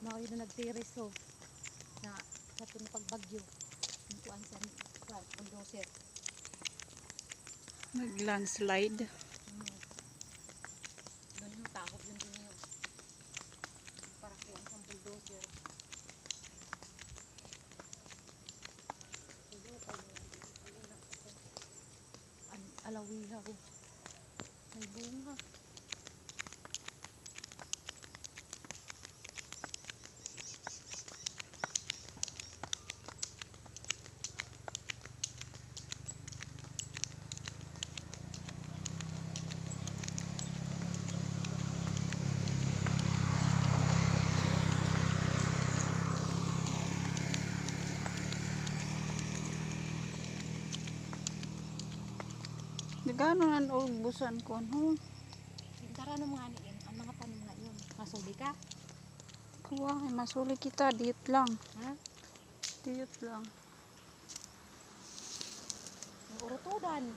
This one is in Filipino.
na yun na nagtireso na sa itong pagbagyo. Kuan sa bulldozer. Nag-landslide. hmm. doon yung takot yun din yun para kuan sa bulldozer. Siguro tayo Nagano na ubusan ko no? Tara no mga niin, ang mga tanim na yun. Masuli ka? Kuha, masuli kita. Diet lang. Ha? Diet lang. Urutudan.